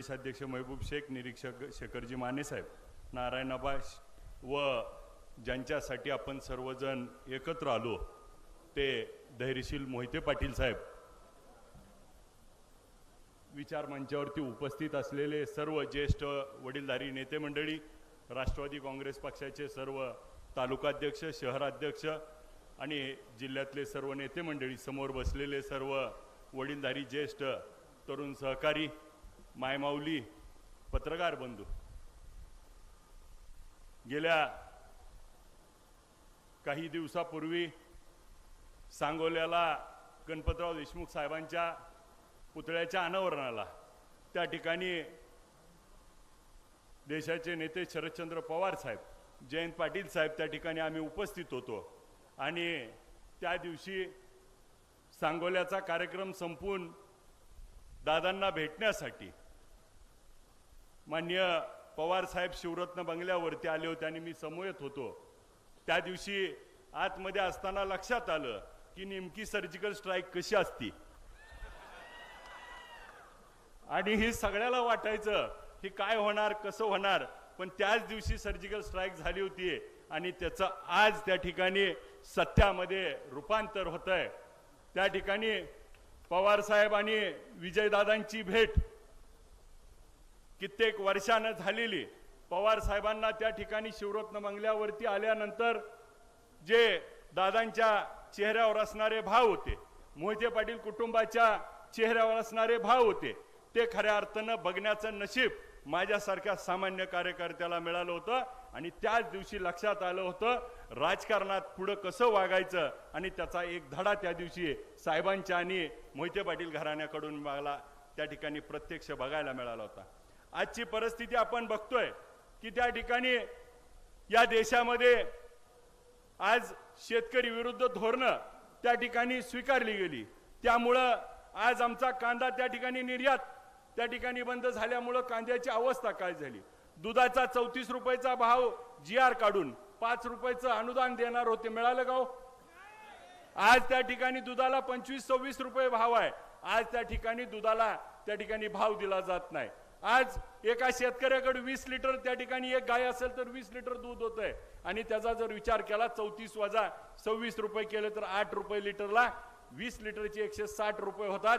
प्रदेशाध्यक्ष महबूब शेख निरीक्षक शेखरजी मानेसाहेब नारायण आबाश व ज्यांच्यासाठी आपण सर्वजण एकत्र आलो ते धैर्यशील मोहिते पाटील साहेब. विचार मंचावरती उपस्थित असलेले सर्व ज्येष्ठ वडीलधारी नेते मंडळी राष्ट्रवादी काँग्रेस पक्षाचे सर्व तालुकाध्यक्ष शहराध्यक्ष आणि जिल्ह्यातले सर्व नेते मंडळी समोर बसलेले सर्व वडीलधारी ज्येष्ठ तरुण सहकारी मायमाऊली पत्रकार बंधू. गेल्या काही दिवसापूर्वी सांगोल्याला गणपतराव देशमुख साहेबांच्या पुतळ्याच्या अनावरणाला त्या ठिकाणी देशाचे नेते शरदचंद्र पवार साहेब जयंत पाटील साहेब त्या ठिकाणी आम्ही उपस्थित होतो. आणि त्या दिवशी सांगोल्याचा कार्यक्रम संपून दादांना भेटण्यासाठी. मान्य पवार साहेब शिवरत्न बंगल्यावरती आले होते आणि मी समोयत होतो. त्या दिवशी आतमध्ये असताना लक्षात आलं की नेमकी सर्जिकल स्ट्राईक कशी असती. आणि ही सगळ्याला वाटायचं की काय होणार कसं होणार. पण त्याच दिवशी सर्जिकल स्ट्राईक झाली होती आणि त्याचं आज त्या ठिकाणी सत्यामध्ये रूपांतर होत आहे त्या ठिकाणी पवार साहेब आणि विजयदादांची भेट कित्येक वर्षानं झालेली. पवार साहेबांना त्या ठिकाणी शिवरत्न बंगल्यावरती आल्यानंतर जे दादांच्या चेहऱ्यावर असणारे भाव होते मोहिते पाटील कुटुंबाच्या चेहऱ्यावर असणारे भाव होते ते खऱ्या अर्थानं बघण्याचं नशीब माझ्यासारख्या सामान्य कार्यकर्त्याला मिळालं होतं आणि त्याच दिवशी लक्षात आलं होतं राजकारणात पुढं कसं वागायचं आणि त्याचा एक धडा त्या दिवशी साहेबांच्या आणि मोहिते पाटील घराण्याकडून मला त्या ठिकाणी प्रत्यक्ष बघायला मिळाला होता. आजची परिस्थिती आपण बघतोय की त्या ठिकाणी या देशामध्ये आज शेतकरी विरुद्ध धोरणं त्या ठिकाणी स्वीकारली गेली. त्यामुळं आज आमचा कांदा त्या ठिकाणी निर्यात त्या ठिकाणी बंद झाल्यामुळं कांद्याची अवस्था काय झाली? दुधाचा चौतीस रुपयाचा भाव जी आर काढून पाच रुपयाचं अनुदान देणार होते. मिळालं गाव हो? आज त्या ठिकाणी दुधाला पंचवीस सव्वीस रुपये भाव आहे. आज त्या ठिकाणी दुधाला त्या ठिकाणी भाव दिला जात नाही. आज एका शेतकऱ्याकडे वीस लिटर त्या ठिकाणी एक गाय असेल तर वीस लिटर दूध होत आहे आणि त्याचा जर विचार केला चौतीस वजा सव्वीस रुपये केले तर आठ रुपये लिटरला वीस लिटरचे एकशे साठ रुपये होतात.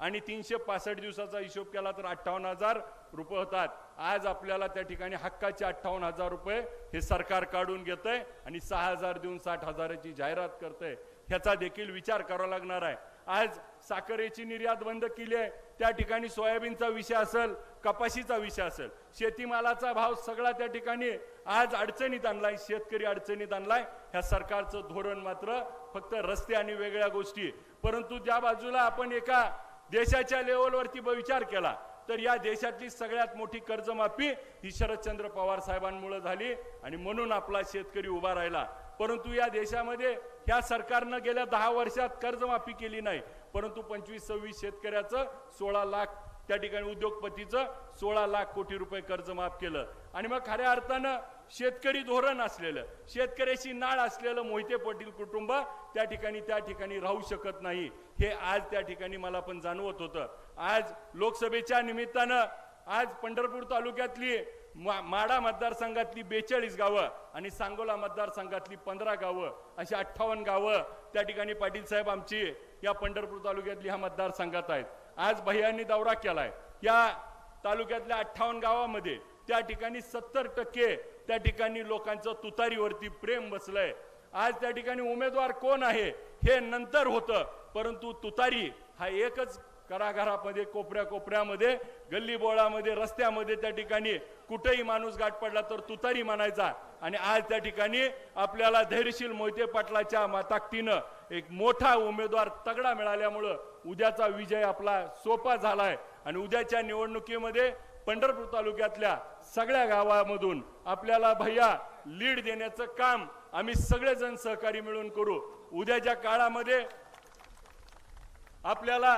आणि तीनशे पासष्ट दिवसाचा हिशोब केला तर अठ्ठावन्न हजार रुपये होतात. आज आपल्याला त्या ठिकाणी हक्काचे अठ्ठावन्न हजार रुपये हे सरकार काढून घेत आहे आणि सहा हजार देऊन साठ हजाराची जाहिरात करतंय. ह्याचा देखील विचार करावा लागणार आहे. आज साखरेची निर्यात बंद केली आहे. त्या ठिकाणी सोयाबीनचा विषय असेल कपाशीचा विषय असेल शेतीमालाचा भाव सगळा त्या ठिकाणी आज अडचणीत आणलाय शेतकरी अडचणीत आणलाय. ह्या सरकारचं धोरण मात्र फक्त रस्ते आणि वेगळ्या गोष्टी. परंतु त्या बाजूला आपण एका देशाच्या लेवलवरती विचार केला तर या देशातली सगळ्यात मोठी कर्जमाफी ही शरदचंद्र पवार साहेबांमुळे झाली आणि म्हणून आपला शेतकरी उभा राहिला. परंतु या देशामध्ये ह्या सरकारनं गेल्या दहा वर्षात कर्जमाफी केली नाही परंतु पंचवीस सव्वीस शेतकऱ्याचं सोळा लाख त्या ठिकाणी उद्योगपतीचं सोळा लाख कोटी रुपये कर्ज माफ केलं. आणि मग खऱ्या अर्थानं शेतकरी धोरण असलेलं शेतकऱ्याशी नाळ असलेलं मोहिते पाटील कुटुंब त्या ठिकाणी त्या ठिकाणी राहू शकत नाही. हे आज त्या ठिकाणी मला पण जाणवत होतं. आज लोकसभेच्या निमित्तानं आज पंढरपूर तालुक्यातली मा- माडा मतदारसंघातली बेचाळीस गावं आणि सांगोला मतदारसंघातली पंधरा गावं अशी अठ्ठावन्न गावं त्या ठिकाणी पाटील साहेब आमची या पंढरपूर तालुक्यातली ह्या मतदारसंघात आहेत. आज भैयांनी दौरा केलाय. या तालुक्यातल्या अठ्ठावन्न गावामध्ये त्या ठिकाणी सत्तर टक्के त्या ठिकाणी लोकांचं तुतारीवरती प्रेम बसलंय. आज त्या ठिकाणी उमेदवार कोण आहे हे नंतर होतं परंतु तुतारी हा एकच घराघरामध्ये कोपऱ्या कोपऱ्यामध्ये गल्ली बोळामध्ये रस्त्यामध्ये त्या ठिकाणी कुठेही माणूस गाठ पडला तर तुतारी म्हणायचा आणि आज त्या ठिकाणी आपल्याला धैर्यशील मोहिते पाटलाच्या ताकदीनं एक मोठा उमेदवार तगडा मिळाल्यामुळं उद्याचा विजय आपला सोपा झालाय. आणि उद्याच्या निवडणुकीमध्ये पंढरपूर तालुक्यातल्या सगळ्या गावामधून आपल्याला भैया लीड देण्याचं काम आम्ही सगळेजण सहकारी मिळून करू. उद्याच्या काळामध्ये आपल्याला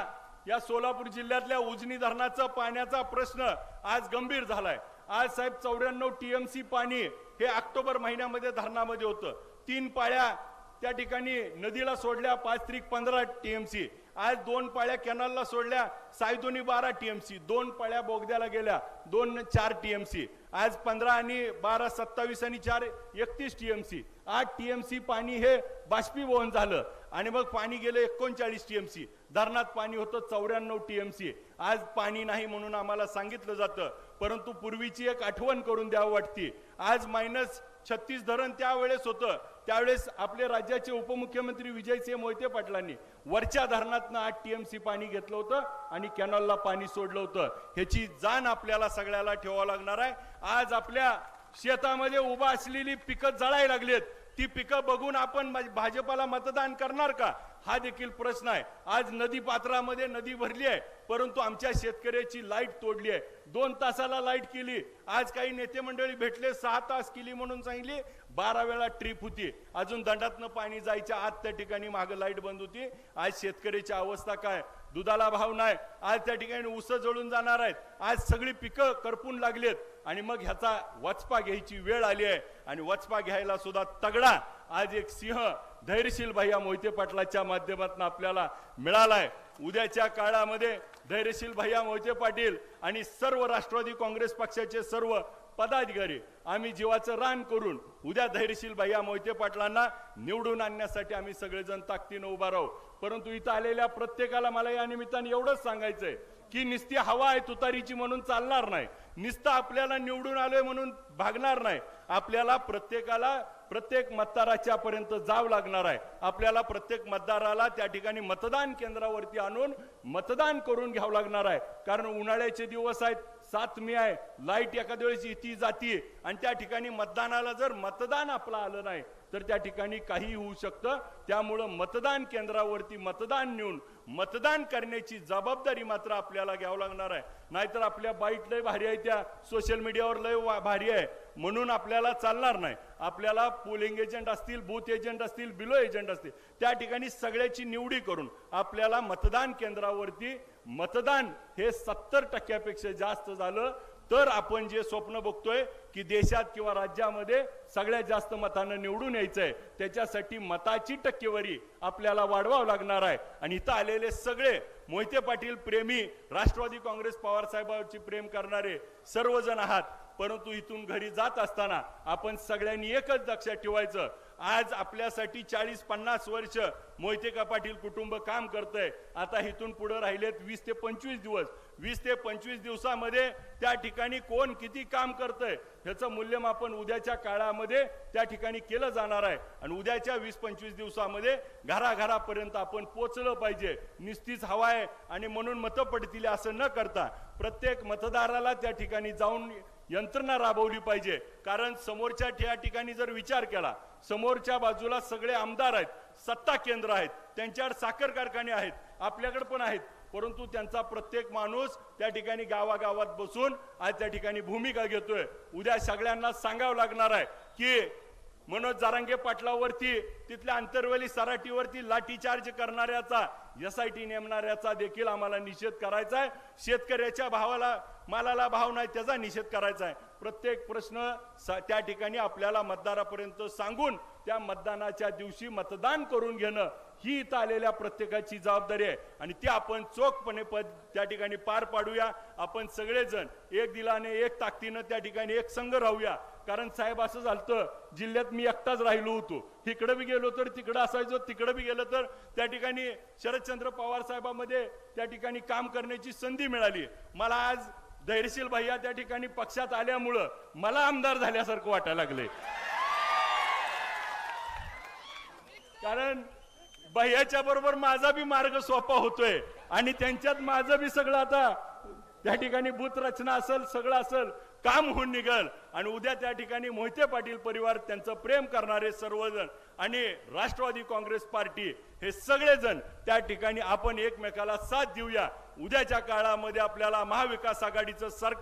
या सोलापूर जिल्ह्यातल्या उजनी धरणाचा पाण्याचा प्रश्न आज गंभीर झालाय. आज साहेब चौऱ्याण्णव टीएमसी पाणी हे ऑक्टोबर महिन्यामध्ये धरणामध्ये होतं. तीन पाळ्या त्या ठिकाणी नदीला सोडल्या पाच त्रिक पंधरा टीएमसी. आज दोन पाळ्या कॅनलला सोडल्या सायदोनी बारा टीएमसी दोन पाळ्या बोगद्याला गेल्या दोन चार टीएमसी. आज पंधरा आणि बारा सत्तावीस आणि चार एकतीस टीएमसी. आठ टीएमसी पाणी हे बाष्पीभवन झालं आणि मग पाणी गेलं एकोणचाळीस टीएमसी. धरणात पाणी होतं चौऱ्याण्णव टीएमसी. आज पाणी नाही म्हणून आम्हाला सांगितलं जातं परंतु पूर्वीची एक आठवण करून द्यावं वाटते. आज मायनस छत्तीस धरण त्यावेळेस होतं. त्यावेळेस आपले राज्याचे उपमुख्यमंत्री विजयसिंह मोहिते पाटलांनी वरच्या धरणातनं आठ टीएमसी पाणी घेतलं होतं आणि कॅनॉलला पाणी सोडलं होतं. ह्याची जाण आपल्याला सगळ्याला ठेवावं लागणार आहे. आज आपल्या शेतामध्ये उभा असलेली पिकं जळायला लागलेत. ती पिकं बघून आपण भाजपाला मतदान करणार का? हा देखील प्रश्न आहे. आज नदी पात्रामध्ये नदी भरली आहे परंतु आमच्या शेतकऱ्याची लाइट तोडली आहे. दोन तासाला लाइट केली. आज काही नेते मंडळी भेटले सहा तास केली म्हणून सांगितली बारा वेळा ट्रिप होती. अजून दंडातनं पाणी जायच्या आत त्या ठिकाणी मागं लाइट बंद होती. आज शेतकऱ्याची अवस्था काय? दुधाला भाव नाही. आज त्या ठिकाणी उस जळून जाणार आहेत. आज सगळी पिकं करपून लागली आहेत आणि मग ह्याचा वचपा घ्यायची वेळ आली आहे. आणि वचपा घ्यायला सुद्धा तगडा आज एक सिंह धैर्यशील भैया मोहिते पाटलाच्या माध्यमातून आपल्याला मिळालाय. उद्याच्या काळामध्ये धैर्यशील भैया मोहिते पाटील आणि सर्व राष्ट्रवादी काँग्रेस पक्षाचे सर्व पदाधिकारी आम्ही जीवाचं रान करून उद्या धैर्यशील भैया मोहिते पाटलांना निवडून आणण्यासाठी आम्ही सगळेजण ताकदीनं उभा राहू. परंतु इथं आलेल्या प्रत्येकाला मला या निमित्तानं एवढंच सांगायचंय की निस्ती हवा आहे तुतारीची म्हणून चालणार नाही. निस्ता आपल्याला निवडून आलोय म्हणून भागणार नाही. आपल्याला प्रत्येकाला प्रत्येक मतदाराच्या पर्यंत जावं लागणार आहे. आपल्याला प्रत्येक मतदाराला त्या ठिकाणी मतदान केंद्रावरती आणून मतदान करून घ्यावं लागणार आहे. कारण उन्हाळ्याचे दिवस आहेत सात मे आहे. लाइट एखाद्या वेळेस येती जाती आणि त्या ठिकाणी मतदानाला जर मतदान आपलं आलं नाही तर त्या ठिकाणी काही होऊ शकतं. त्यामुळं मतदान केंद्रावरती मतदान नेऊन मतदान करण्याची जबाबदारी मात्र आपल्याला घ्यावं लागणार आहे. नाहीतर आपल्या बाईट लय भारी आहे त्या. सोशल मीडियावर लय भारी आहे. म्हणून आपल्याला चालणार नाही. आपल्याला पोलिंग एजंट असतील बूथ एजंट असतील बिलो एजंट असतील त्या ठिकाणी सगळ्याची निवडी करून आपल्याला मतदान केंद्रावरती मतदान हे सत्तर टक्क्यापेक्षा जास्त झालं तर आपण जे स्वप्न बघतोय की देशात किंवा राज्यामध्ये सगळ्यात जास्त मतानं निवडून यायचंय त्याच्यासाठी मताची टक्केवारी आपल्याला वाढवावं लागणार आहे. आणि इथं आलेले सगळे मोहिते पाटील प्रेमी राष्ट्रवादी काँग्रेस पवार साहेबांची प्रेम करणारे सर्वजण आहात. परंतु इथून घरी जात असताना आपण सगळ्यांनी एकच लक्षात ठेवायचं आज आपल्यासाठी चाळीस पन्नास वर्ष मोहितेका पाटील कुटुंब काम करतंय. आता इथून पुढे राहिलेत वीस ते पंचवीस दिवस. वीस ते पंचवीस दिवसामध्ये त्या ठिकाणी कोण किती काम करतंय ह्याचं मूल्यमापन उद्याच्या काळामध्ये त्या ठिकाणी केलं जाणार आहे. आणि उद्याच्या वीस पंचवीस दिवसामध्ये घराघरापर्यंत आपण पोचलं पाहिजे. निस्तीच हवा आहे आणि म्हणून मतं पडतील असं न करता प्रत्येक मतदाराला त्या ठिकाणी जाऊन यंत्रणा राबवली पाहिजे. कारण समोरच्या या ठिकाणी जर विचार केला समोरच्या बाजूला सगळे आमदार आहेत सत्ता केंद्र आहेत त्यांच्यावर साखर कारखाने आहेत आपल्याकडे पण आहेत परंतु त्यांचा प्रत्येक माणूस त्या ठिकाणी गावागावात बसून आज त्या ठिकाणी भूमिका घेतोय. उद्या सगळ्यांना सांगावं लागणार आहे की मनोज जारांगे पाटलावरती तिथल्या आंतरवेली सराटीवरती लाठीचार्ज करणाऱ्याचा एस आय टी नेमणाऱ्याचा देखील आम्हाला निषेध करायचा आहे. शेतकऱ्याच्या भावाला मालाला भाव नाही त्याचा निषेध करायचा आहे. प्रत्येक प्रश्न स- त्या ठिकाणी आपल्याला मतदारापर्यंत सांगून त्या मतदानाच्या दिवशी मतदान करून घेणं ही इथं आलेल्या प्रत्येकाची जबाबदारी आहे. आणि ती आपण चोखपणे पद त्या ठिकाणी पार पाडूया. आपण सगळेजण एक दिलाने एक ताकदीनं त्या ठिकाणी एक संघ राहूया. कारण साहेब असं झालं जिल्ह्यात मी एकटाच राहिलो होतो. तिकडं बी गेलो तर तिकडं असायचो तिकडं बी गेलो तर त्या ठिकाणी शरदचंद्र पवार साहेबांमध्ये त्या ठिकाणी काम करण्याची संधी मिळाली. मला आज धैर्यशील भैया त्या ठिकाणी पक्षात आल्यामुळं मला आमदार झाल्यासारखं वाटायला लागले कारण भैयाच्या बरोबर माझा बी मार्ग सोपा होतोय आणि त्यांच्यात माझं बी सगळं आता त्या ठिकाणी भूत रचना असेल सगळं असेल काम होऊन निघल. आणि उद्या त्या ठिकाणी मोहिते पाटील परिवार त्यांचं प्रेम करणारे सर्वजण आणि राष्ट्रवादी काँग्रेस पार्टी हे सगळेजण त्या ठिकाणी आपण एकमेकाला साथ देऊया. उद्याच्या काळामध्ये आपल्याला महाविकास आघाडीचं सरकार